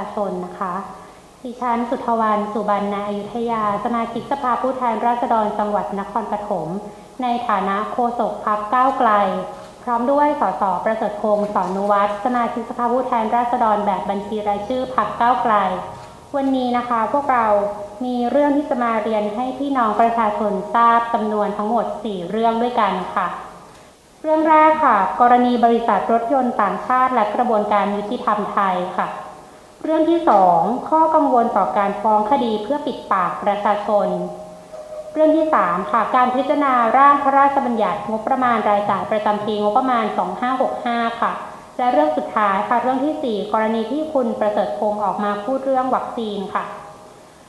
าชนนะคะดิฉันสุทธวันสุบรรณอยุธยา สมาชิกสภาผู้แทนราษฎรจังหวัดนครปฐม ในฐานะโฆษกพักก้าวไกล พร้อมด้วยสสประเสริฐพงสอนนุวัฒน์สมาชิกสภาผู้แทนราษฎรแบบบัญชีรายชื่อพักก้าวไกล วันนี้นะคะพวกเรามีเรื่องที่จะมาเรียนให้พี่น้องประชาชนทราบจำนวนทั้งหมด 4 เรื่องด้วยกันค่ะ เรื่องแรกค่ะ กรณีบริษัทรถยนต์ต่างชาติและกระบวนการยุติธรรมไทยค่ะ เรื่องที่ 2 ข้อกังวลต่อการฟ้องคดีเพื่อปิดปากประชาชน เรื่องที่ 3 ค่ะ การพิจารณาร่างพระราชบัญญัติงบประมาณรายจ่ายประจำปีงบประมาณ 2565 ค่ะ และเรื่องสุดท้ายค่ะเรื่องทีสี่4 กรณีที่คุณประเสริฐพงศ์ออกมาพูดเรื่องวัคซีนค่ะ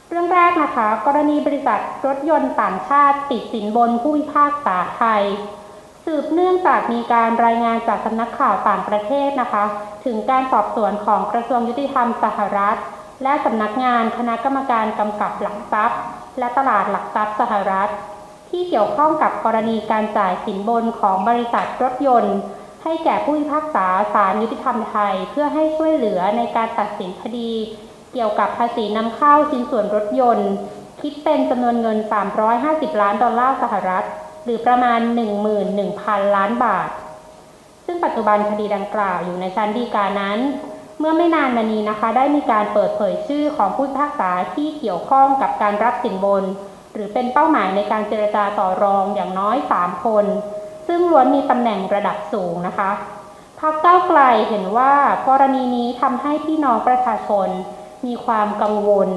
เรื่องแรกนะคะ กรณีบริษัทรถยนต์ต่างชาติติดสินบนผู้พิพากษาไทย สืบเนื่องจากมีการรายงานจากสำนักข่าวต่างประเทศนะคะ ถึงการสอบสวนของกระทรวงยุติธรรมสหรัฐ และสำนักงานคณะกรรมการกำกับหลักทรัพย์ และตลาดหลักทรัพย์สหรัฐ ที่เกี่ยวข้องกับกรณีการจ่ายสินบนของบริษัทรถยนต์ ให้แก่ผู้พิพากษาศาลยุติธรรมไทย เพื่อให้ช่วยเหลือในการตัดสินคดี เกี่ยวกับภาษีนำเข้าชิ้นส่วนรถยนต์ คิดเป็นจำนวนเงิน 350 ล้านดอลลาร์สหรัฐ หรือประมาณ 11,000 ล้านบาท ซึ่งปัจจุบันคดีดังกล่าวอยู่ในชั้นฎีกานั้น เมื่อไม่นานมานี้นะคะได้มีการเปิดเผยชื่อของผู้พิพากษาที่เกี่ยวข้องกับการรับสินบน หรือเป็นเป้าหมายในการเจรจาต่อรองอย่างน้อย 3 คน ซึ่งล้วนมีตำแหน่งระดับสูงนะคะพักเก้าไกลเห็นว่ากรณีนี้ทำให้พี่น้องประชาชน มีความกังวล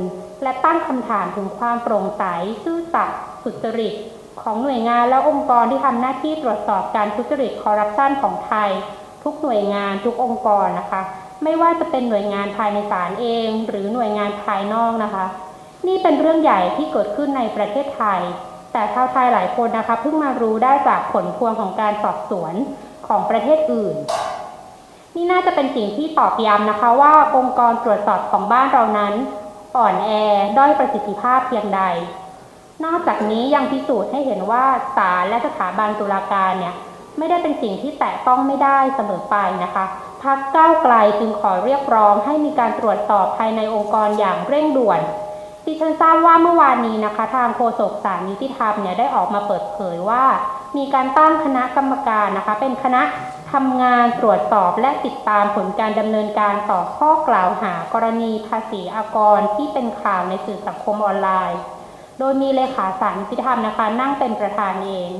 และตั้งคำถามถึงความโปร่งใสซื่อสัตย์สุจริต ของหน่วยงานและองค์กรที่ทำหน้าที่ตรวจสอบการทุจริตคอร์รัปชันของไทย ทุกหน่วยงานทุกองค์กรนะคะ ไม่ว่าจะเป็นหน่วยงานภายในศาลเอง หรือหน่วยงานภายนอกนะคะ นี่เป็นเรื่องใหญ่ที่เกิดขึ้นในประเทศไทย แต่ชาวไทยหลายคนนะคะเพิ่งมารู้ได้จากผลพวงของการสอบสวนของประเทศอื่น นี่น่าจะเป็นสิ่งที่ตอกย้ำนะคะว่าองค์กรตรวจสอบของบ้านเรานั้น อ่อนแอด้อยประสิทธิภาพเพียงใด นอกจากนี้ยังพิสูจน์ให้เห็นว่าศาลและสถาบันตุลาการเนี่ยไม่ได้เป็นสิ่งที่แตะต้องไม่ได้เสมอไปนะคะพักก้าวไกลจึงขอเรียกร้องให้มีการตรวจสอบภายในองค์กรอย่างเร่งด่วนดิฉันทราบว่าเมื่อวานนี้นะคะ ทางโฆษกศาลยุติธรรมเนี่ยได้ออกมาเปิดเผยว่า มีการตั้งคณะกรรมการนะคะ เป็นคณะทำงานตรวจสอบและติดตามผลการดำเนินการต่อข้อกล่าวหากรณีภาษีอากรที่เป็นข่าวในสื่อสังคมออนไลน์ โดยมีเลขาศาลยุติธรรมนะคะ นั่งเป็นประธานเอง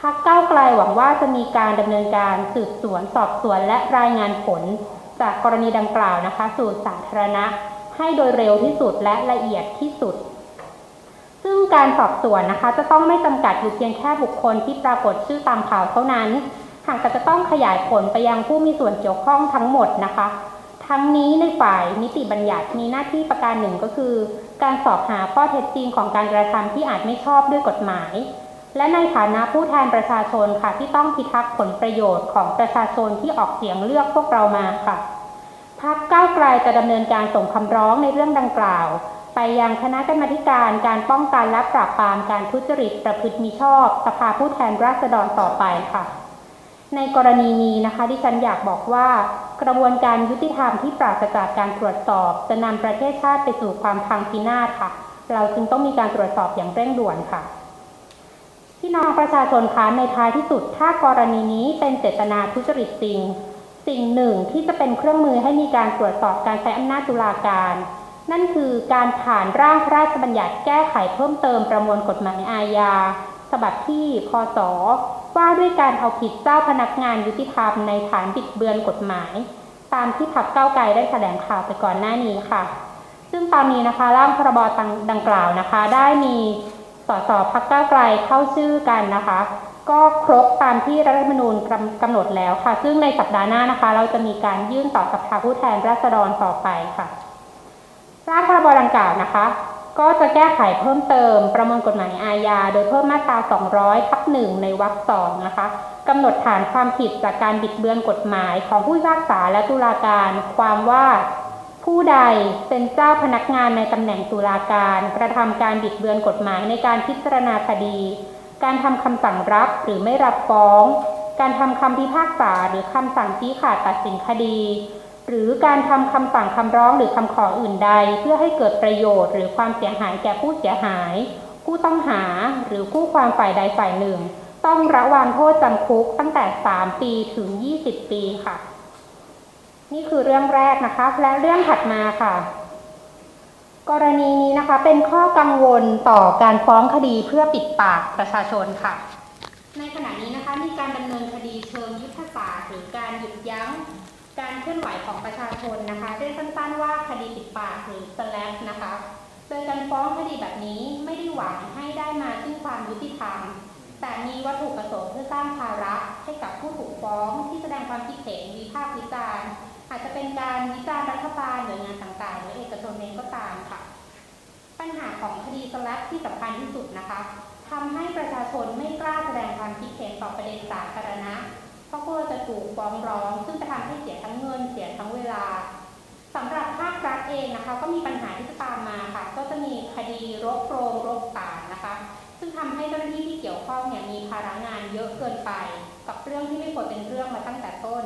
พักเก้าไกลหวังว่าจะมีการดำเนินการสืบสวนสอบสวนและรายงานผล จากกรณีดังกล่าวนะคะ สู่สาธารณะ ให้โดยเร็วที่สุดและละเอียดที่สุด ซึ่งการสอบสวนนะคะ จะต้องไม่จำกัดอยู่เพียงแค่บุคคลที่ปรากฏชื่อตามข่าวเท่านั้นหากจะต้องขยายผลไปยังผู้มีส่วนเกี่ยวข้องทั้งหมดนะคะ ทั้งนี้ในฝ่ายนิติบัญญัติมีหน้าที่ประการหนึ่งก็คือ การสอบหาข้อเท็จจริงของการกระทำที่อาจไม่ชอบด้วยกฎหมาย และในฐานะผู้แทนประชาชนค่ะที่ต้องพิทักษ์ผลประโยชน์ของประชาชนที่ออกเสียงเลือกพวกเรามาค่ะพักก้าวไกลจะดำเนินการส่งคำร้องในเรื่องดังกล่าว ไปยังคณะกรรมการการป้องกันและปราบปรามการทุจริตประพฤติมิชอบ สภาผู้แทนราษฎรต่อไปค่ะ ในกรณีนี้นะคะที่ฉันอยากบอกว่า กระบวนการยุติธรรมที่ปราศจากการตรวจสอบ จะนำประเทศชาติไปสู่ความพังพินาศค่ะ เราจึงต้องมีการตรวจสอบอย่างเร่งด่วนค่ะพี่น้องประชาชนคะในท้ายที่สุด ถ้ากรณีนี้เป็นเจตนาทุจริตจริง สิ่งหนึ่งที่จะเป็นเครื่องมือให้มีการตรวจสอบการใช้อำนาจตุลาการ นั่นคือการผ่านร่างพระราชบัญญัติแก้ไขเพิ่มเติมประมวลกฎหมายอาญา ฉบับที่พศว่าด้วยการเอาผิดเจ้าพนักงานยุติธรรมในฐานบิดเบือนกฎหมาย ตามที่พักเก้าไกลได้แถลงข่าวไปก่อนหน้านี้ค่ะ ซึ่งตอนนี้นะคะร่างพรบดังกล่าวนะคะ ได้มีสสพักเก้าไกลเข้าชื่อกันนะคะ ก็ครบตามที่รัฐธรรมนูญกำกำหนดแล้วค่ะ ซึ่งในสัปดาห์หน้านะคะ เราจะมีการยื่นต่อสภาผู้แทนราษฎรต่อไปค่ะร่างพรบดังกล่าวนะคะ ก็จะแก้ไขเพิ่มเติมประมวลกฎหมายอาญา โดยเพิ่มมาตรา 200ทับหนึ่งในวรรคสองนะคะกำหนดฐานความผิดจากการบิดเบือนกฎหมายของผู้พิพากษาและตุลาการ ความว่าผู้ใดเป็นเจ้าพนักงานในตำแหน่งตุลาการ กระทำการบิดเบือนกฎหมายในการพิจารณาคดี การทำคำสั่งรับหรือไม่รับฟ้อง การทำคำพิพากษาหรือคำสั่งชี้ขาดตัดสินคดี หรือการทำคำสั่งคำร้องหรือคำขออื่นใด เพื่อให้เกิดประโยชน์หรือความเสียหายแก่ผู้เสียหาย ผู้ต้องหาหรือคู่ความฝ่ายใดฝ่ายหนึ่ง ต้องระวางโทษจำคุกตั้งแต่ 3 ปีถึง 20 ปีค่ะ นี่คือเรื่องแรกนะคะ และเรื่องถัดมาค่ะ กรณีนี้นะคะเป็นข้อกังวลต่อการฟ้องคดีเพื่อปิดปากประชาชนค่ะ ในขณะนี้นะคะมีการดำเนินคดีเชิงยุทธศาสตร์หรือการหยุดยั้ง การเคลื่อนไหวของประชาชนนะคะเรียกสั้นๆว่าคดีปิดปากหรือ slap นะคะโดยการฟ้องคดีแบบนี้ไม่ได้หวังให้ได้มาซึ่งความยุติธรรม แต่มีวัตถุประสงค์เพื่อสร้างภาระให้กับผู้ถูกฟ้องที่แสดงความคิดเห็นวิพากษ์วิจารณ์อาจจะเป็นการวิจารณ์รัฐบาลหน่วยงานต่างๆ หรือเอกชนเองก็ตามค่ะ ปัญหาของคดีสลับที่สำคัญที่สุดนะคะทำให้ประชาชนไม่กล้าแสดงความคิดเห็นต่อประเด็นสาธารณะ เพราะกลัวจะถูกฟ้องร้อง ซึ่งจะทำให้เสียทั้งเงินเสียทั้งเวลาสำหรับภาครัฐเองนะคะ ก็มีปัญหาที่จะตามมาค่ะ ก็จะมีคดีรบโรงรบศานะคะ ซึ่งทำให้เจ้าหน้าที่ที่เกี่ยวข้องเนี่ยมีภาระงานเยอะเกินไป กับเรื่องที่ไม่ควรเป็นเรื่องมาตั้งแต่ต้น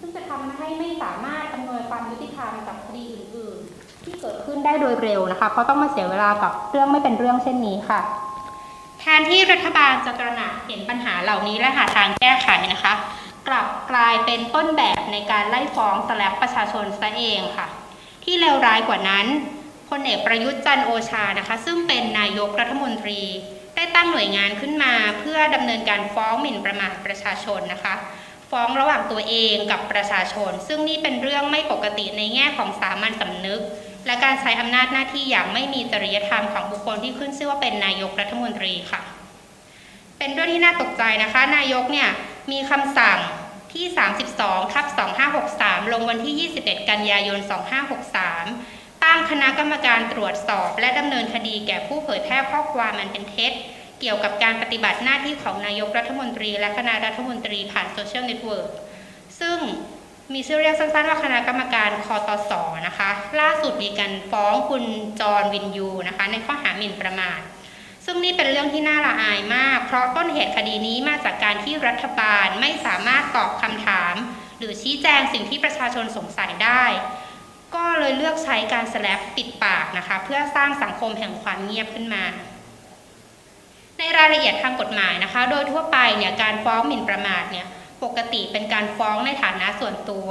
ซึ่งจะทำให้ไม่สามารถอำนวยความยุติธรรมกับคดีอื่น ๆ ที่เกิดขึ้นได้โดยเร็วนะคะ เพราะต้องมาเสียเวลากับเรื่องไม่เป็นเรื่องเช่นนี้ค่ะแทนที่รัฐบาลจะตระหนักเห็นปัญหาเหล่านี้และหาทางแก้ไขนะคะ กลับกลายเป็นต้นแบบในการไล่ฟ้องสแลบประชาชนซะเองค่ะ ที่เลวร้ายกว่านั้นพลเอกประยุทธ์จันโอชานะคะ ซึ่งเป็นนายกรัฐมนตรี ได้ตั้งหน่วยงานขึ้นมาเพื่อดำเนินการฟ้องหมิ่นประมาทประชาชนนะคะ ฟ้องระหว่างตัวเองกับประชาชน ซึ่งนี่เป็นเรื่องไม่ปกติในแง่ของสามัญสำนึก และการใช้อำนาจหน้าที่อย่างไม่มีจริยธรรมของบุคคลที่ขึ้นชื่อว่าเป็นนายกรัฐมนตรีค่ะ เป็นเรื่องที่น่าตกใจนะคะ นายกเนี่ย มีคำสั่งที่ 32ทับ2563 ลงวันที่ 21 กันยายน 2563 ตั้งคณะกรรมการตรวจสอบ และดำเนินคดีแก่ผู้เผยแพร่ข้อความมันเป็นเท็จ เกี่ยวกับการปฏิบัติหน้าที่ของนายกรัฐมนตรี และคณะรัฐมนตรีผ่านโซเชียลเน็ตเวิร์กซึ่งมีชื่อเรียกสั้นๆว่าคณะกรรมการคอตสนะคะ ล่าสุดมีการฟ้องคุณจอร์นวินยูนะคะ ในข้อหาหมิ่นประมาท ซึ่งนี่เป็นเรื่องที่น่าละอายมาก เพราะต้นเหตุคดีนี้มาจากการที่รัฐบาลไม่สามารถตอบคำถาม หรือชี้แจงสิ่งที่ประชาชนสงสัยได้ ก็เลยเลือกใช้การสแลปปิดปากนะคะ เพื่อสร้างสังคมแห่งความเงียบขึ้นมา ในรายละเอียดทางกฎหมายนะคะ โดยทั่วไปเนี่ยการฟ้องหมิ่นประมาทเนี่ยปกติเป็นการฟ้องในฐานะส่วนตัว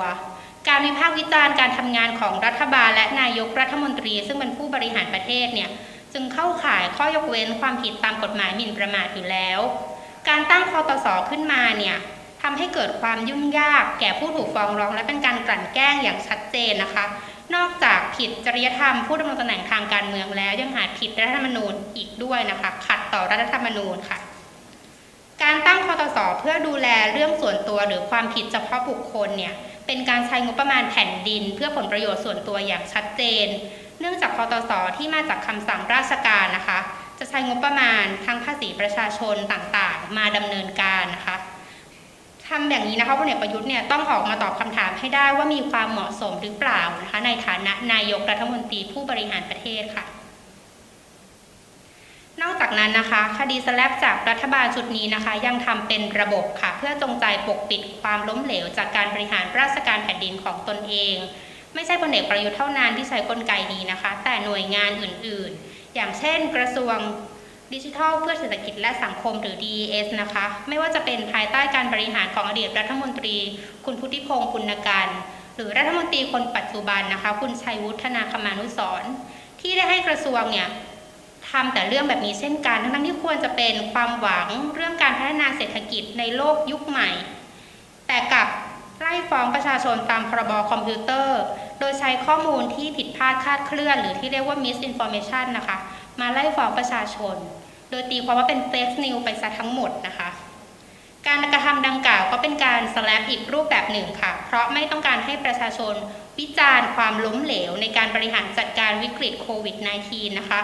การวิพากษ์วิจารณ์การทำงานของรัฐบาลและนายกรัฐมนตรี ซึ่งเป็นผู้บริหารประเทศเนี่ย จึงเข้าข่ายข้อยกเว้นความผิดตามกฎหมายหมิ่นประมาทอยู่แล้ว การตั้งคอตสขึ้นมาเนี่ยทำให้เกิดความยุ่งยากแก่ผู้ถูกฟ้องร้อง และเป็นการกลั่นแกล้งอย่างชัดเจนนะคะ นอกจากผิดจริยธรรมผู้ดำรงตำแหน่งทางการเมืองแล้วยังหาผิดรัฐธรรมนูญอีกด้วยนะคะ ขัดต่อรัฐธรรมนูญค่ะ การตั้งคอตสเพื่อดูแลเรื่องส่วนตัวหรือความผิดเฉพาะบุคคลเนี่ยเป็นการใช้งบประมาณแผ่นดิน เพื่อผลประโยชน์ส่วนตัวอย่างชัดเจน เนื่องจากคอตสที่มาจากคำสั่งราชการนะคะ จะใช้งบประมาณทั้งภาษีประชาชนต่างๆ มาดำเนินการนะคะทำแบบนี้นะคะพลเอกประยุทธ์เนี่ยต้องออกมาตอบคำถามให้ได้ว่ามีความเหมาะสมหรือเปล่านะคะในฐานะนายกรัฐมนตรีผู้บริหารประเทศค่ะ นอกจากนั้นนะคะ คดีสแลปจากรัฐบาลชุดนี้นะคะ ยังทำเป็นระบบค่ะ เพื่อจงใจปกปิดความล้มเหลวจากการบริหารราชการแผ่นดินของตนเอง ไม่ใช่พลเอกประยุทธ์เท่านั้นที่ใช้กลไกนี้นะคะ แต่หน่วยงานอื่นๆ อย่างเช่น กระทรวงดิจิทัลเพื่อเศรษฐกิจและสังคมหรือ DES นะคะ ไม่ว่าจะเป็นภายใต้การบริหารของอดีตรัฐมนตรี คุณพุทธิพงศ์ปุณกันหรือรัฐมนตรีคนปัจจุบันนะคะ คุณชัยวุฒนาคมานุสร์ที่ได้ให้กระทรวงเนี่ยทำแต่เรื่องแบบนี้เช่นกัน ทั้งที่ควรจะเป็นความหวังเรื่องการพัฒนาเศรษฐกิจในโลกยุคใหม่ แต่กลับไล่ฟ้องประชาชนตามพรบคอมพิวเตอร์ โดยใช้ข้อมูลที่ผิดพลาดคาดเคลื่อน หรือที่เรียกว่า misinformation นะคะ มาไล่ฟ้องประชาชน โดยตีความว่าเป็น fake news ไปซะทั้งหมดนะคะ การกระทำดังกล่าวก็เป็นการสแลปอีกรูปแบบหนึ่งค่ะ เพราะไม่ต้องการให้ประชาชนวิจารณ์ความล้มเหลวในการบริหารจัดการวิกฤตโควิด -19 นะคะ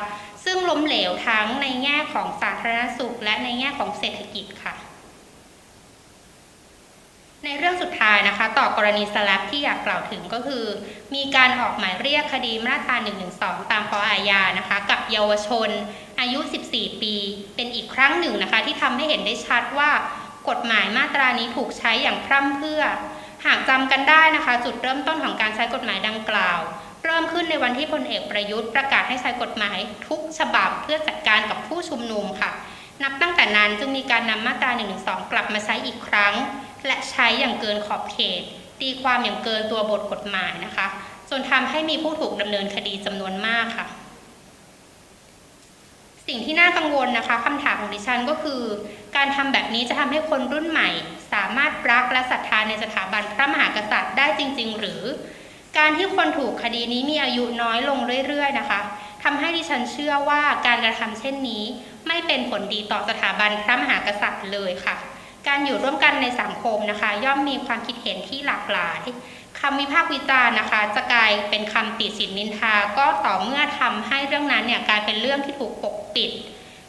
ซึ่งล้มเหลวทั้งในแง่ของสาธารณสุข และในแง่ของเศรษฐกิจค่ะ ในเรื่องสุดท้ายนะคะ ต่อกรณีสแลปที่อยากกล่าวถึงก็คือ มีการออกหมายเรียกคดีมาตรา112 ตามปออาญานะคะ กับเยาวชน อายุ 14 ปี เป็นอีกครั้งหนึ่งนะคะ ที่ทำให้เห็นได้ชัดว่ากฎหมายมาตรานี้ถูกใช้อย่างพร่ำเพื่อ หากจำกันได้นะคะ จุดเริ่มต้นของการใช้กฎหมายดังกล่าว เริ่มขึ้นในวันที่พลเอกประยุทธ์ประกาศให้ใช้กฎหมายทุกฉบับเพื่อจัดการกับผู้ชุมนุมค่ะ นับตั้งแต่นั้นจึงมีการนำมาตรา1นึกลับมาใช้อีกครั้ง และใช้อย่างเกินขอบเขต ตีความอย่างเกินตัวบทกฎหมายนะคะ จนทำให้มีผู้ถูกดำเนินคดีจำนวนมากค่ะ สิ่งที่น่ากังวลนะคะคำถามของดิฉันก็คือ การทำแบบนี้จะทำให้คนรุ่นใหม่ สามารถรักและศรัทธาในสถาบันพระมหากษัตริย์ได้จริง ๆ หรือ การที่คนถูกคดีนี้มีอายุน้อยลงเรื่อย ๆ นะคะทำให้ดิฉันเชื่อว่าการกระทำเช่นนี้ ไม่เป็นผลดีต่อสถาบันพระมหากษัตริย์เลยค่ะ การอยู่ร่วมกันในสังคมนะคะ ย่อมมีความคิดเห็นที่หลากหลายคำวิพากษ์วิจารณ์นะคะ จะกลายเป็นคำติฉินนินทา ก็ต่อเมื่อทำให้เรื่องนั้นเนี่ยกลายเป็นเรื่องที่ถูกปกปิด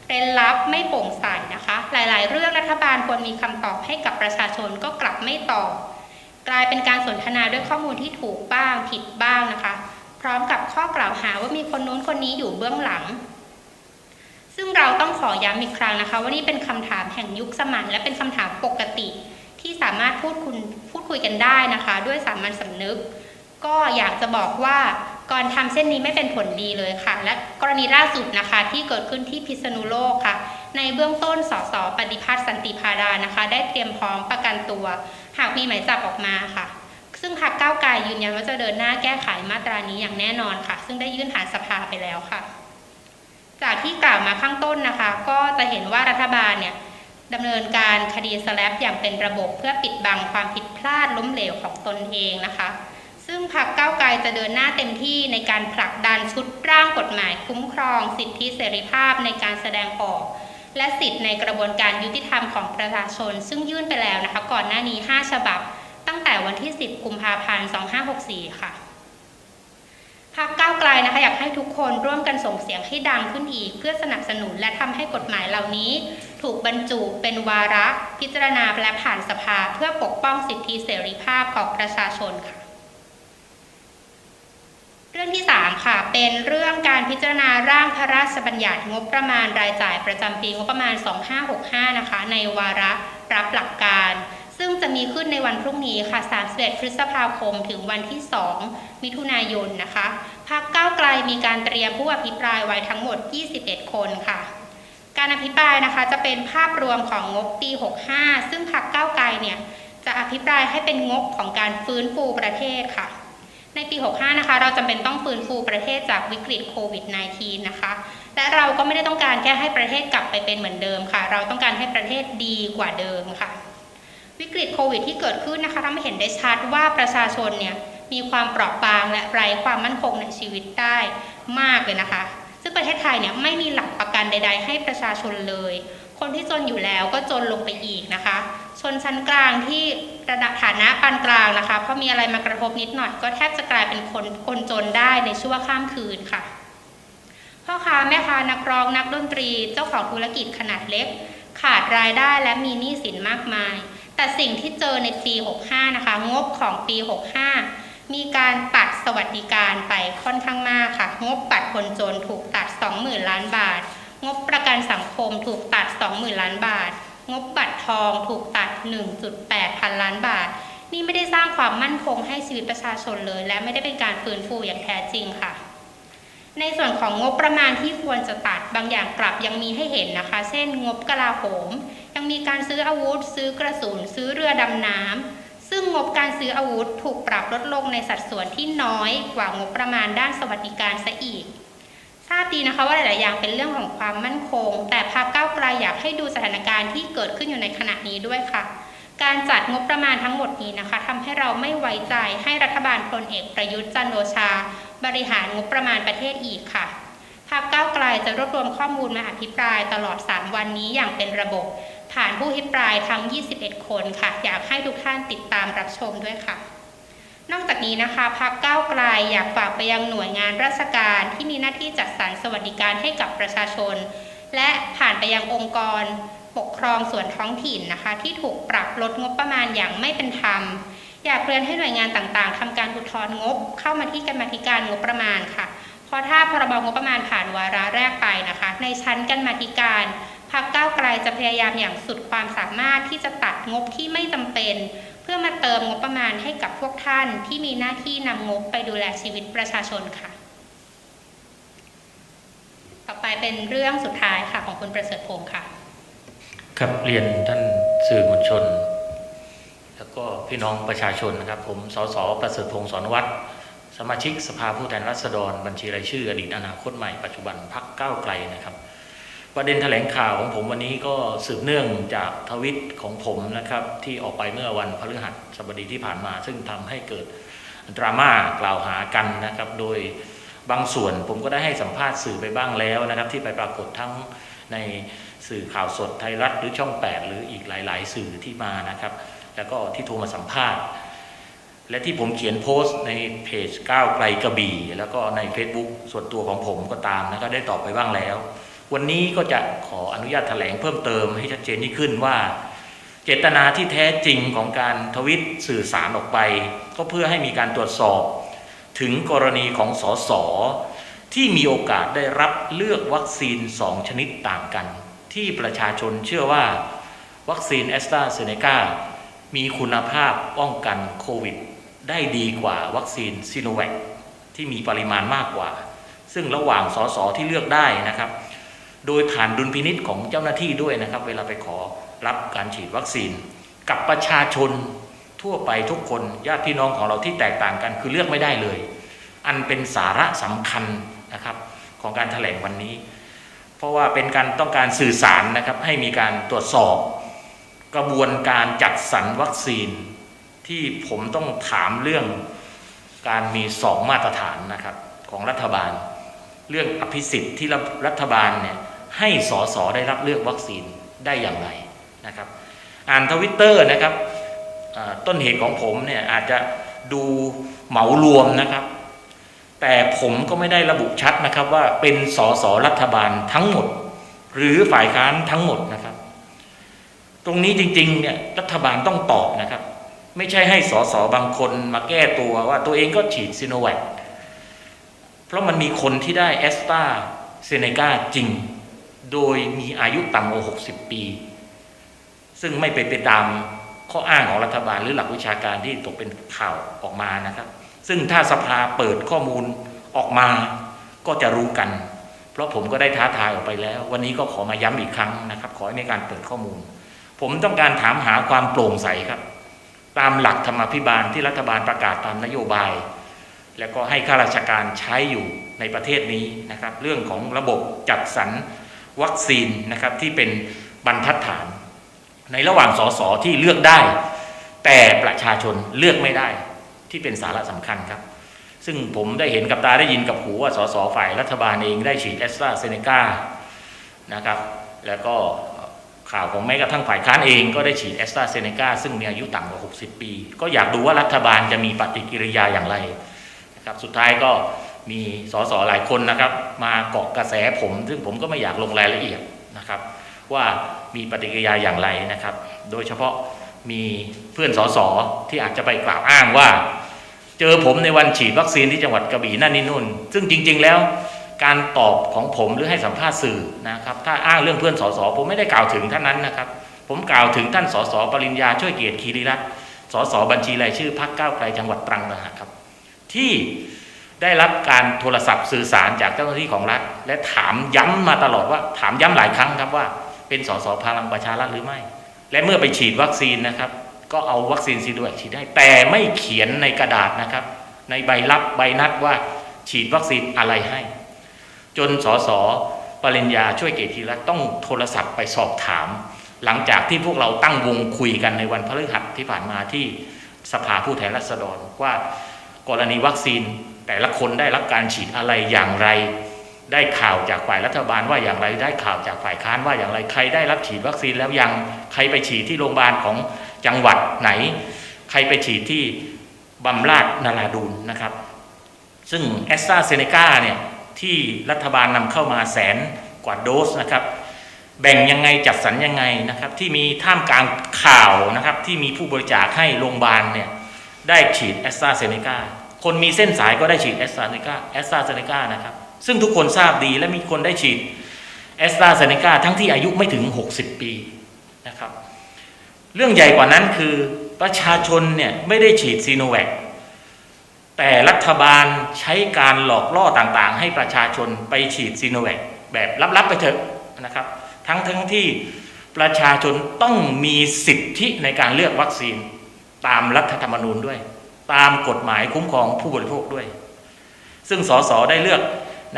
เร้นลับไม่โปร่งใสนะคะ หลาย ๆ เรื่องรัฐบาลควรมีคำตอบให้กับประชาชนก็กลับไม่ตอบ กลายเป็นการสนทนาด้วยข้อมูลที่ถูกบ้างผิดบ้างนะคะ พร้อมกับข้อกล่าวหาว่ามีคนนู้นคนนี้อยู่เบื้องหลัง ซึ่งเราต้องขอย้ำอีกครั้งนะคะ ว่านี่เป็นคำถามแห่งยุคสมัยและเป็นคำถามปกติ ที่สามารถพูดคุยพูดคุยกันได้นะคะ ด้วยสามัญสำนึก ก็อยากจะบอกว่าก่อนทำเส้นนี้ไม่เป็นผลดีเลยค่ะ และกรณีล่าสุดนะคะที่เกิดขึ้นที่พิษณุโลกค่ะ ในเบื้องต้นสสปฏิพัฒน์สันติพาดานะคะ ได้เตรียมพร้อมประกันตัว หากมีหมายจับออกมาค่ะ ซึ่งพรรคก้าวไกลยืนยันว่าจะเดินหน้าแก้ไขมาตรานี้อย่างแน่นอนค่ะ ซึ่งได้ยื่นผ่านสภาไปแล้วค่ะ จากที่กล่าวมาข้างต้นนะคะ ก็จะเห็นว่ารัฐบาลเนี่ยดำเนินการคดีสแลปอย่างเป็นระบบเพื่อปิดบังความผิดพลาดล้มเหลวของตนเองนะคะ ซึ่งพรรคก้าวไกลจะเดินหน้าเต็มที่ในการผลักดันชุดร่างกฎหมายคุ้มครอง สิทธิเสรีภาพในการแสดงออก และสิทธิในกระบวนการยุติธรรมของประชาชน ซึ่งยื่นไปแล้วนะคะ ก่อนหน้านี้ 5 ฉบับ ตั้งแต่วันที่ 10 กุมภาพันธ์ 2564 ค่ะ พรรคก้าวไกลนะคะอยากให้ทุกคนร่วมกันส่งเสียงให้ดังขึ้นอีก เพื่อสนับสนุนและทำให้กฎหมายเหล่านี้ ถูกบรรจุเป็นวาระพิจารณาและผ่านสภา เพื่อปกป้องสิทธิเสรีภาพของประชาชนค่ะ เรื่องที่ 3 ค่ะ เป็นเรื่องการพิจารณาร่างพระราชบัญญัติงบประมาณรายจ่ายประจำปีงบประมาณ 2565 นะคะ ในวาระรับหลักการ ซึ่งจะมีขึ้นในวันพรุ่งนี้ค่ะ 31 พฤษภาคม ถึงวันที่ 2 มิถุนายนนะคะพรรคก้าวไกลมีการเตรียมผู้อภิปรายไว้ทั้งหมด 21 คนค่ะ การอภิปรายนะคะจะเป็นภาพรวมของงบปี 65 ซึ่งพรรคก้าวไกลเนี่ยจะอภิปรายให้เป็นงบของการฟื้นฟูประเทศค่ะ ในปี 65 นะคะ เราจำเป็นต้องฟื้นฟูประเทศจากวิกฤตโควิด -19 นะคะ และเราก็ไม่ได้ต้องการแค่ให้ประเทศกลับไปเป็นเหมือนเดิมค่ะ เราต้องการให้ประเทศดีกว่าเดิมค่ะ วิกฤตโควิดที่เกิดขึ้นนะคะทำให้เห็นได้ชัดว่าประชาชนเนี่ยมีความเปราะบางและไร้ความมั่นคงในชีวิตได้มากเลยนะคะ ซึ่งประเทศไทยเนี่ยไม่มีหลักประกันใด ๆ ให้ประชาชนเลย คนที่จนอยู่แล้วก็จนลงไปอีกนะคะ ชนชั้นกลางที่ระดับฐานะปานกลางนะคะ เพราะมีอะไรมากระทบนิดหน่อย ก็แทบจะกลายเป็นคนคนจนได้ในชั่วข้ามคืนค่ะ พ่อค้าแม่ค้านักร้องนักดนตรี เจ้าของธุรกิจขนาดเล็ก ขาดรายได้และมีหนี้สินมากมาย แต่สิ่งที่เจอในปี 65 นะคะ งบของปี 65 มีการตัดสวัสดิการไปค่อนข้างมากค่ะ งบปัดคนจนถูกตัด 20,000 ล้านบาท งบประกันสังคมถูกตัด 20,000 ล้านบาท งบบัตรทองถูกตัด 1.8 พันล้านบาท นี่ไม่ได้สร้างความมั่นคงให้ชีวิตประชาชนเลย และไม่ได้เป็นการฟื้นฟูอย่างแท้จริงค่ะ ในส่วนของงบประมาณที่ควรจะตัดบางอย่างกลับยังมีให้เห็นนะคะ เช่น งบกลาโหม ยังมีการซื้ออาวุธ ซื้อกระสุนซื้อเรือดำน้ำซึ่งงบการซื้ออาวุธถูกปรับลดลงในสัดส่วนที่น้อยกว่างบประมาณด้านสวัสดิการซะอีก ทราบดีนะคะว่าหลายๆอย่างเป็นเรื่องของความมั่นคง แต่พรรคก้าวไกลอยากให้ดูสถานการณ์ที่เกิดขึ้นอยู่ในขณะนี้ด้วยค่ะการจัดงบประมาณทั้งหมดนี้นะคะทำให้เราไม่ไว้ใจให้รัฐบาลพลเอกประยุทธ์จันโอชา บริหารงบประมาณประเทศอีกค่ะพรรคก้าวไกลจะรวบรวมข้อมูลมาอภิปรายตลอด 3 วันนี้อย่างเป็นระบบ ผ่านผู้อภิปรายทั้ง 21 คนค่ะ อยากให้ทุกท่านติดตามรับชมด้วยค่ะ นอกจากนี้นะคะพรรคก้าวไกลอยากฝากไปยังหน่วยงานราชการที่มีหน้าที่จัดสรรสวัสดิการให้กับประชาชน และผ่านไปยังองค์กร ปกครองส่วนท้องถิ่นนะคะ ที่ถูกปรับลดงบประมาณอย่างไม่เป็นธรรม อยากเรียนให้หน่วยงานต่างๆทำการอุทธรณ์งบ เข้ามาที่กรรมธิการงบประมาณค่ะ เพราะถ้าพรบงบประมาณผ่านวาระแรกไปนะคะ ในชั้นกรรมธิการพรรคก้าวไกลจะพยายามอย่างสุดความสามารถที่จะตัดงบที่ไม่จำเป็น เพื่อมาเติมงบประมาณให้กับพวกท่านที่มีหน้าที่นำงบไปดูแลชีวิตประชาชนค่ะ ต่อไปเป็นเรื่องสุดท้ายค่ะของคุณประเสริฐพงศ์ค่ะ ครับเรียนท่านสื่อมวลชน แล้วก็พี่น้องประชาชนนะครับ ผมสสประเสริฐพงศ์สอนวัตรสมาชิกสภาผู้แทนราษฎร บัญชีรายชื่ออดีตอนาคตใหม่ปัจจุบันพักก้าวไกลนะครับ ประเด็นแถลงข่าวของผมวันนี้ก็สืบเนื่องจากทวิตของผมนะครับ ที่ออกไปเมื่อวันพฤหัสบดีที่ผ่านมา ซึ่งทำให้เกิดดราม่ากล่าวหากันนะครับ โดยบางส่วนผมก็ได้ให้สัมภาษณ์สื่อไปบ้างแล้วนะครับ ที่ไปปรากฏทั้งในสื่อข่าวสดไทยรัฐหรือช่อง 8 หรืออีกหลาย ๆ สื่อที่มานะครับ แล้วก็ที่โทรมาสัมภาษณ์ และที่ผมเขียนโพสต์ในเพจก้าวไกลกระบี่ แล้วก็ใน Facebook ส่วนตัวของผมก็ตามนะก็ได้ตอบไปบ้างแล้ว วันนี้ก็จะขออนุญาตแถลงเพิ่มเติมให้ชัดเจนยิ่งขึ้นว่า เจตนาที่แท้จริงของการทวิตสื่อสารออกไป ก็เพื่อให้มีการตรวจสอบ ถึงกรณีของสสที่มีโอกาสได้รับเลือกวัคซีน 2 ชนิดต่างกัน ที่ประชาชนเชื่อว่า วัคซีนแอสตราเซเนกา มีคุณภาพป้องกันโควิด ได้ดีกว่าวัคซีนซิโนแวคที่มีปริมาณมากกว่า ซึ่งระหว่างสสที่เลือกได้นะครับ โดยผ่านดุลพินิษของเจ้าหน้าที่ด้วยนะครับ เวลาไปขอรับการฉีดวัคซีน กับประชาชนทั่วไปทุกคนญาติพี่น้องของเราที่แตกต่างกันคือเลือกไม่ได้เลย อันเป็นสาระสำคัญนะครับของการถแถลงวันนี้ เพราะว่าเป็นการต้องการสื่อสารนะครับให้มีการตรวจสอบ กระบวนการจัดสรรวัคซีน ที่ผมต้องถามเรื่องการมีสองมาตรฐานนะครับของรัฐบาล เรื่องอภิสิทธิ์ที่รัฐบาลเนี่ยให้สสได้รับเลือกวัคซีนได้อย่างไรนะครับ อ่านทวิตเตอร์นะครับต้นเหตุของผมเนี่ยอาจจะดูเหมารวมนะครับ แต่ผมก็ไม่ได้ระบุชัดนะครับว่าเป็นสสรัฐบาลทั้งหมด หรือฝ่ายค้านทั้งหมดนะครับ ตรงนี้จริงๆเนี่ยรัฐบาลต้องตอบนะครับ ไม่ใช่ให้สสบางคนมาแก้ตัวว่าตัวเองก็ฉีดซิโนแวคเพราะมันมีคนที่ได้แอสตราเซเนกาจริง โดยมีอายุต่ำกว่า60 ปี ซึ่งไม่ไปเป็นตามข้ออ้างของรัฐบาลหรือหลักวิชาการที่ตกเป็นข่าวออกมานะครับ ซึ่งถ้าสภาเปิดข้อมูลออกมาก็จะรู้กัน เพราะผมก็ได้ท้าทายออกไปแล้ว วันนี้ก็ขอมาย้ำอีกครั้งนะครับ ขอให้มีการเปิดข้อมูล ผมต้องการถามหาความโปร่งใสครับ ตามหลักธรรมาภิบาลที่รัฐบาลประกาศตามนโยบาย แล้วก็ให้ข้าราชการใช้อยู่ในประเทศนี้นะครับ เรื่องของระบบจัดสรรวัคซีนนะครับที่เป็นบรรทัดฐาน ในระหว่างสสที่เลือกได้ แต่ประชาชนเลือกไม่ได้ที่เป็นสาระสำคัญครับ ซึ่งผมได้เห็นกับตาได้ยินกับหูว่าสสฝ่ายรัฐบาลเองได้ฉีดแอสตราเซเนกานะครับแล้วก็ ข่าวของแม้กระทั่งฝ่ายค้านเองก็ได้ฉีดแอสตราเซเนกาซึ่งมีอายุต่ำกว่า 60 ปี ก็อยากดูว่ารัฐบาลจะมีปฏิกิริยาอย่างไรนะครับสุดท้ายก็มีสสหลายคนนะครับ มาเกาะกระแสผม ซึ่งผมก็ไม่อยากลงรายละเอียดนะครับ ว่ามีปฏิกิริยาอย่างไรนะครับ โดยเฉพาะมีเพื่อนสสที่อาจจะไปกล่าวอ้างว่า เจอผมในวันฉีดวัคซีนที่จังหวัดกระบี่นั่นนี่นู่น ซึ่งจริง ๆ แล้ว การตอบของผมหรือให้สัมภาษณ์สื่อนะครับ ถ้าอ้างเรื่องเพื่อนสสผมไม่ได้กล่าวถึงท่านนั้นนะครับ ผมกล่าวถึงท่านสสปริญญาช่วยเกียรติคีรีรัตน์สสบัญชีรายชื่อพรรคก้าวไกลจังหวัดตรังนะฮะครับ ที่ได้รับการโทรศัพท์สื่อสารจากเจ้าหน้าที่ของรัฐ และถามย้ำมาตลอดว่าถามย้ำหลายครั้งครับว่า เป็นสสพลังประชารัฐหรือไม่ และเมื่อไปฉีดวัคซีนนะครับ ก็เอาวัคซีนซีโนแวคฉีดได้แต่ไม่เขียนในกระดาษนะครับ ในใบรับใบนัดว่าฉีดวัคซีนอะไรให้ จนสสปริญญาช่วยเกติรัตต้องโทรศัพท์ไปสอบถาม หลังจากที่พวกเราตั้งวงคุยกันในวันพฤหัสที่ผ่านมาที่สภาผู้แทนราษฎรว่ากรณีวัคซีนแต่ละคนได้รับการฉีดอะไรอย่างไร ได้ข่าวจากฝ่ายรัฐบาลว่าอย่างไรได้ข่าวจากฝ่ายค้านว่าอย่างไรใครได้รับฉีดวัคซีนแล้วยังใครไปฉีดที่โรงพยาบาลของจังหวัดไหน ใครไปฉีดที่บำราศนาราดูนนะครับ ซึ่งแอสตราเซเนกาเนี่ย ที่รัฐบาลนำเข้ามาแสนกว่าโดสนะครับ แบ่งยังไงจัดสรรยังไงนะครับ ที่มีท่ามกลางข่าวนะครับ ที่มีผู้บริจาคให้โรงพยาบาลเนี่ยได้ฉีดแอสตราเซเนกาคนมีเส้นสายก็ได้ฉีดแอสตราเซเนกาแอสตราเซเนกานะครับ ซึ่งทุกคนทราบดีและมีคนได้ฉีดแอสตราเซเนกาทั้งที่อายุไม่ถึง 60 ปีนะครับ เรื่องใหญ่กว่านั้นคือประชาชนเนี่ยไม่ได้ฉีดซีโนแวค แต่รัฐบาลใช้การหลอกล่อต่างๆ ให้ประชาชนไปฉีดซีโนแวคแบบลับๆไปเถอะนะครับ ทั้งทั้งที่ประชาชนต้องมีสิทธิในการเลือกวัคซีนตามรัฐธรรมนูญด้วย ตามกฎหมายคุ้มครองผู้บริโภคด้วย ซึ่งสสได้เลือก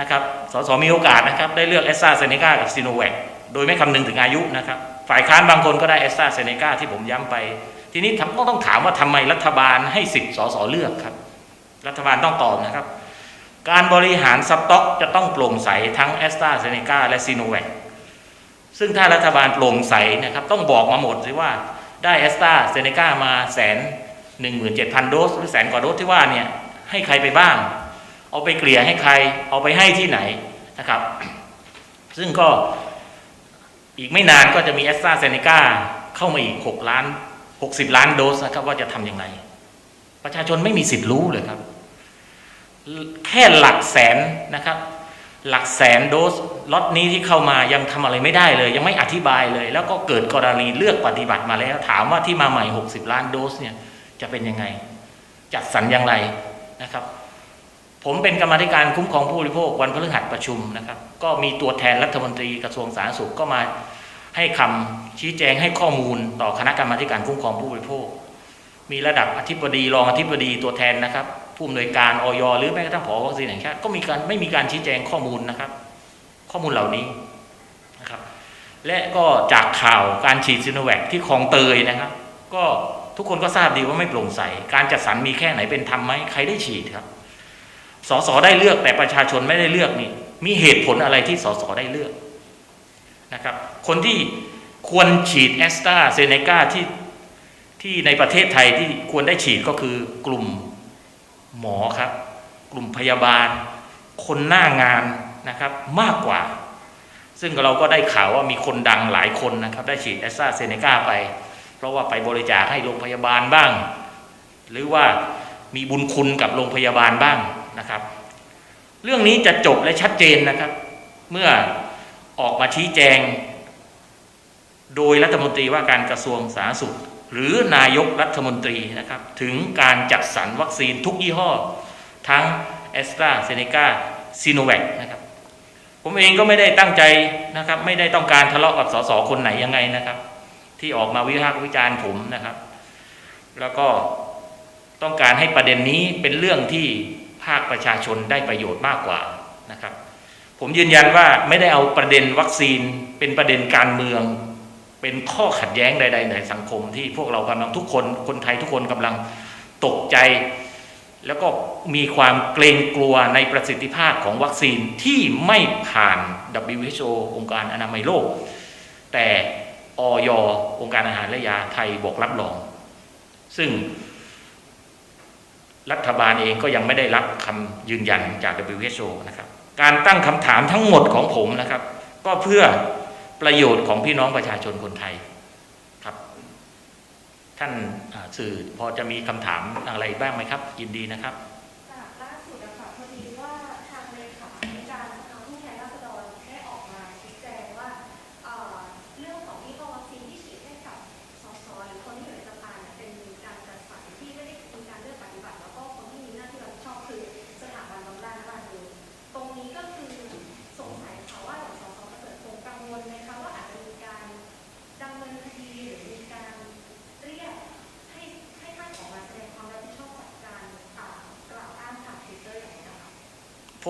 นะครับสสมีโอกาสนะครับได้เลือกแอสตราเซเนกากับซีโนแวคโดยไม่คำนึงถึงอายุนะครับ ฝ่ายค้านบางคนก็ได้แอสตราเซเนกาที่ผมย้ำไป ทีนี้ทำก็ต้องถามว่าทำไมรัฐบาลให้สิทธิสสเลือกครับ รัฐบาลต้องตอบนะครับ การบริหารสต็อกจะต้องโปร่งใสทั้งแอสตราเซเนกาและซีโนแวคซึ่งถ้ารัฐบาลโปร่งใสนะครับ ต้องบอกมาหมดสิว่าได้แอสตราเซเนกามาแสนหนึ่งหมื่นเจ็ดพันโดสหรือแสนกว่าโดสที่ว่าเนี่ยให้ใครไปบ้าง เอาไปเกลี่ยให้ใคร เอาไปให้ที่ไหนนะครับ ซึ่งก็อีกไม่นานก็จะมีแอสตราเซเนกาเข้ามาอีก 6 ล้าน 60 ล้านโดสนะครับว่าจะทำยังไง ประชาชนไม่มีสิทธิ์รู้เลยครับ แค่หลักแสนนะครับ หลักแสนโดสล็อตนี้ที่เข้ามายังทำอะไรไม่ได้เลย ยังไม่อธิบายเลย แล้วก็เกิดกรณีเลือกปฏิบัติมาแล้ว ถามว่าที่มาใหม่ 60 ล้านโดสเนี่ยจะเป็นยังไง จัดสรรอย่างไรนะครับ ผมเป็นกรรมธิการคุ้มครองผู้บริโภควันพฤหัสประชุมนะครับ ก็มีตัวแทนรัฐมนตรีกระทรวงสาธารณสุขก็มาให้คำชี้แจงให้ข้อมูลต่อคณะกรรมการคุ้มครองผู้บริโภค มีระดับอธิบดีรองอธิบดีตัวแทนนะครับ ผู้อำนวยการออยหรือแม้กระทั่งผอวัคซีนแห่งชาติก็มีการไม่มีการชี้แจงข้อมูลนะครับ ข้อมูลเหล่านี้นะครับ และก็จากข่าวการฉีดซิโนแวคที่คลองเตยนะครับ ก็ทุกคนก็ทราบดีว่าไม่โปร่งใส การจัดสรรมีแค่ไหนเป็นธรรมไหมใครได้ฉีดครับสสได้เลือกแต่ประชาชนไม่ได้เลือกนี่มีเหตุผลอะไรที่สสได้เลือกนะครับ คนที่ควรฉีดแอสตราเซเนกาที่ ที่ในประเทศไทยที่ควรได้ฉีดก็คือกลุ่มหมอครับ กลุ่มพยาบาล คนหน้างานนะครับมากกว่า ซึ่งเราก็ได้ข่าวว่ามีคนดังหลายคนนะครับ ได้ฉีดแอสตราเซเนกาไป เพราะว่าไปบริจาคให้โรงพยาบาลบ้าง หรือว่ามีบุญคุณกับโรงพยาบาลบ้างนะครับ เรื่องนี้จะจบและชัดเจนนะครับ เมื่อออกมาชี้แจง โดยรัฐมนตรีว่าการกระทรวงสาธารณสุข หรือนายกรัฐมนตรีนะครับถึงการจัดสรรวัคซีนทุกยี่ห้อ ทั้งแอสตราเซเนกาซีโนแวคนะครับผมเองก็ไม่ได้ตั้งใจนะครับ ไม่ได้ต้องการทะเลาะกับสสคนไหนยังไงนะครับ ที่ออกมาวิพากษ์วิจารณ์ผมนะครับ แล้วก็ต้องการให้ประเด็นนี้เป็นเรื่องที่ภาคประชาชนได้ประโยชน์มากกว่านะครับ ผมยืนยันว่าไม่ได้เอาประเด็นวัคซีนเป็นประเด็นการเมือง เป็นข้อขัดแย้งใด ๆ ในสังคมที่พวกเรากำลังทุกคนคนไทยทุกคนกำลังตกใจ แล้วก็มีความเกรงกลัวในประสิทธิภาพของวัคซีนที่ไม่ผ่าน WHO องค์การอนามัยโลก แต่ออยองค์การอาหารและยาไทยบอกรับรอง ซึ่งรัฐบาลเองก็ยังไม่ได้รับคำยืนยันจาก WHO นะครับ การตั้งคำถามทั้งหมดของผมนะครับ ก็เพื่อ ประโยชน์ของพี่น้องประชาชนคนไทยครับ ท่านสื่อพอจะมีคำถามอะไรบ้างไหมครับยินดีนะครับ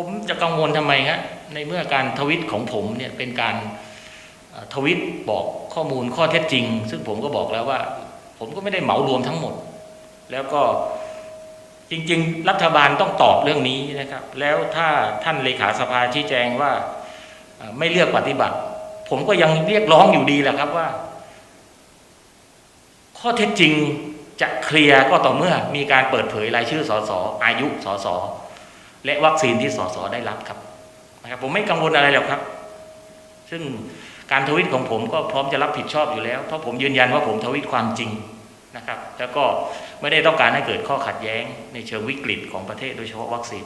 ผมจะกังวลทำไมฮะในเมื่อการทวิตของผมเนี่ยเป็นการทวิตบอกข้อมูลข้อเท็จจริง ซึ่งผมก็บอกแล้วว่า ผมก็ไม่ได้เหมารวมทั้งหมด แล้วก็จริง ๆ รัฐบาลต้องตอบเรื่องนี้นะครับ แล้วถ้าท่านเลขาสภาชี้แจงว่าไม่เลือกปฏิบัติ ผมก็ยังเรียกร้องอยู่ดีแหละครับว่า ข้อเท็จจริงจะเคลียร์ก็ต่อเมื่อมีการเปิดเผยรายชื่อสสอายุสส และวัคซีนที่สสได้รับครับนะครับ ผมไม่กังวลอะไรหรอกครับ ซึ่งการทวิตของผมก็พร้อมจะรับผิดชอบอยู่แล้ว เพราะผมยืนยันว่าผมทวิตความจริงนะครับ แล้วก็ไม่ได้ต้องการให้เกิดข้อขัดแย้งในเชิงวิกฤตของประเทศโดยเฉพาะวัคซีน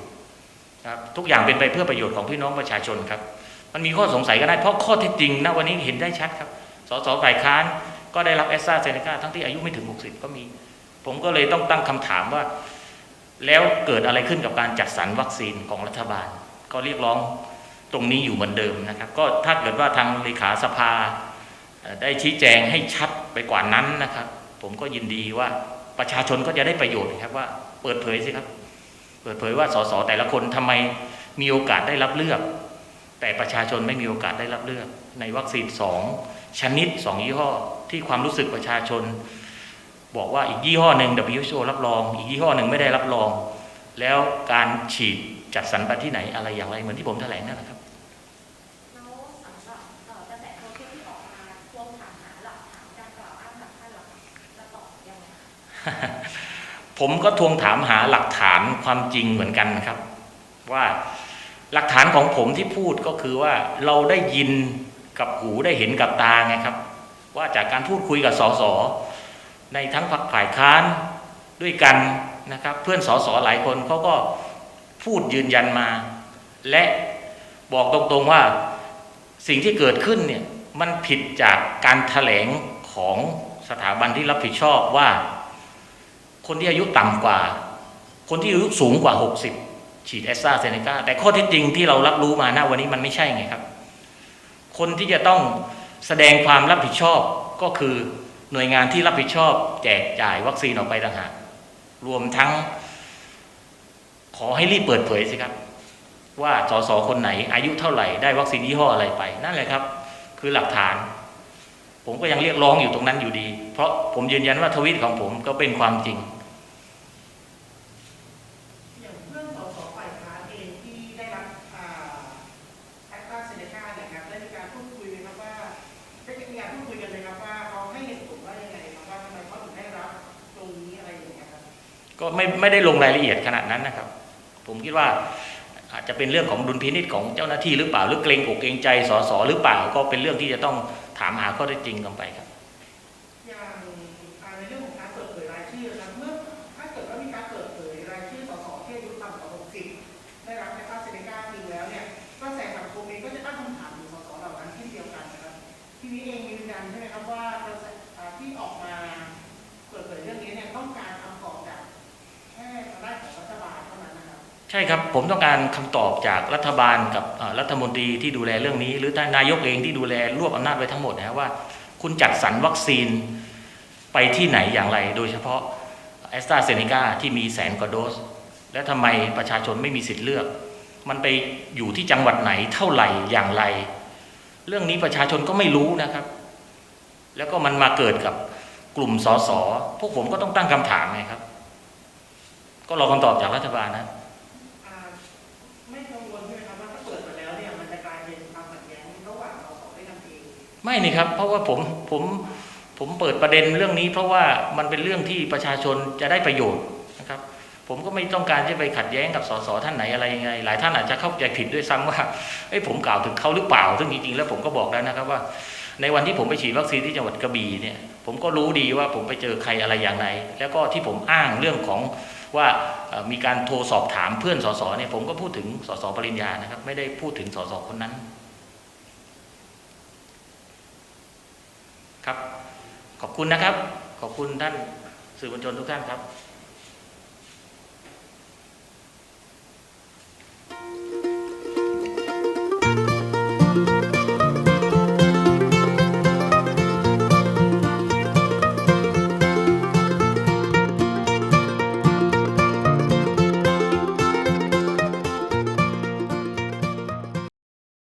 ครับทุกอย่างเป็นไปเพื่อประโยชน์ของพี่น้องประชาชนครับ มันมีข้อสงสัยก็ได้เพราะข้อเท็จจริงณวันนี้เห็นได้ชัดครับ สสฝ่ายค้านก็ได้รับแอสตราเซเนกาทั้งที่อายุไม่ถึง 60 ก็มี ผมก็เลยต้องตั้งคำถามว่า แล้วเกิดอะไรขึ้นกับการจัดสรรวัคซีนของรัฐบาล ก็เรียกร้องตรงนี้อยู่เหมือนเดิมนะครับ ก็ถ้าเกิดว่าทางเลขาสภาได้ชี้แจงให้ชัดไปกว่านั้นนะครับ ผมก็ยินดีว่าประชาชนก็จะได้ประโยชน์ครับว่าเปิดเผยสิครับ เปิดเผยว่าสสแต่ละคนทำไมมีโอกาสได้รับเลือก แต่ประชาชนไม่มีโอกาสได้รับเลือก ในวัคซีนสองชนิดสองยี่ห้อ ที่ความรู้สึกประชาชน บอกว่าอีกยี่ห้อหนึ่ง WHO รับรอง อีกยี่ห้อหนึ่งไม่ได้รับรอง แล้วการฉีดจัดสรรไปที่ไหนอะไรอย่างไรเหมือนที่ผมแถลงนั่นแหละครับแล้วสำหรับเอ่อกระแสโซเชียลที่ออกมาทวงถามหาหลักฐานการกล่าวอ้างจากท่านหลักตอบยังไงผมก็ทวงถามหาหลักฐานความจริงเหมือนกันครับ ว่าหลักฐานของผมที่พูดก็คือว่าเราได้ยินกับหูได้เห็นกับตาไงครับ ว่าจากการพูดคุยกับสส ในทั้งพรรคฝ่ายค้านด้วยกันนะครับเพื่อนสสหลายคนเขาก็พูดยืนยันมา และบอกตรงๆว่าสิ่งที่เกิดขึ้นเนี่ยมันผิดจากการแถลงของสถาบันที่รับผิดชอบว่า คนที่อายุต่ำกว่า คนที่อายุสูงกว่า 60 ฉีดแอสตราเซเนกาแต่ข้อท็จจริงที่เรารับรู้มาณวันนี้มันไม่ใช่ไงครับ คนที่จะต้องแสดงความรับผิดชอบก็คือ หน่วยงานที่รับผิดชอบแจกจ่ายวัคซีนออกไปต่างหากรวมทั้ง ขอให้รีบเปิดเผยสิครับ ว่าสสคนไหน อายุเท่าไหร่ได้วัคซีนยี่ห้ออะไรไป นั่นแหละครับ คือหลักฐาน ผมก็ยังเรียกร้องอยู่ตรงนั้นอยู่ดี เพราะผมยืนยันว่าทวิตของผมก็เป็นความจริงอย่าง ก็ไม่ไม่ได้ลงรายละเอียดขนาดนั้นนะครับ ผมคิดว่าอาจจะเป็นเรื่องของดุลพินิจของเจ้าหน้าที่หรือเปล่า หรือเกรงอกเกรงใจสสหรือเปล่าก็เป็นเรื่องที่จะต้องถามหาข้อเท็จจริงกันไปครับอย่างในเรื่องของการเปิดเผยรายชื่อนะครับเมื่อถ้าเกิดว่ามีการเปิดเผยรายชื่อสสที่อยุต่ำกว่า60ได้รับแอคตาเซนกาจริงแล้วเนี่ยก็แสสังคมเองก็จะตั้งคำถามถึงสสเหล่านั้นเช่เดียวกันนะทีนี้เองยืนยันใช่ไหมครับว่ากระแสที่ออกมาเปิดเผยเรื่องนี้เนี่ยต้องการ ใช่ครับผมต้องการคำตอบจากรัฐบาลกับรัฐมนตรีที่ดูแลเรื่องนี้ หรือท่านนายกเองที่ดูแลรวบอำนาจไว้ทั้งหมดนะว่า คุณจัดสรรวัคซีนไปที่ไหนอย่างไร โดยเฉพาะแอสตราเซเนกาที่มีแสนกว่าโดส และทำไมประชาชนไม่มีสิทธิ์เลือก มันไปอยู่ที่จังหวัดไหนเท่าไหร่อย่างไร เรื่องนี้ประชาชนก็ไม่รู้นะครับ แล้วก็มันมาเกิดกับกลุ่มสสพวกผมก็ต้องตั้งคำถามไงครับ ก็รอคำตอบจากรัฐบาลนะอ่าไม่กังวลใช่ไหมครับว่าถ้าเปิดมาแล้วเนี่ยมันจะกลายเป็นความขัดแย้งระหว่างสสด้วยกันเองไม่นี่ครับ เพราะว่าผมผมผมเปิดประเด็นเรื่องนี้ เพราะว่ามันเป็นเรื่องที่ประชาชนจะได้ประโยชน์นะครับ ผมก็ไม่ต้องการจะไปขัดแย้งกับสสท่านไหนอะไรยังไง หลายท่านอาจจะเข้าใจผิดด้วยซ้ำว่าเอ้ยผมกล่าวถึงเขาหรือเปล่า ซึ่งจริงๆแล้วผมก็บอกแล้วนะครับว่า ในวันที่ผมไปฉีดวัคซีนที่จังหวัดกระบี่เนี่ย ผมก็รู้ดีว่าผมไปเจอใครอะไรอย่างไรแล้วก็ที่ผมอ้างเรื่องของ ว่ามีการโทรสอบถามเพื่อนสสเนี่ยผมก็พูดถึงสสปริญญานะครับ ไม่ได้พูดถึงสสคนนั้น ครับ ขอบคุณนะครับ ขอบคุณท่านสื่อมวลชนทุกท่านครับ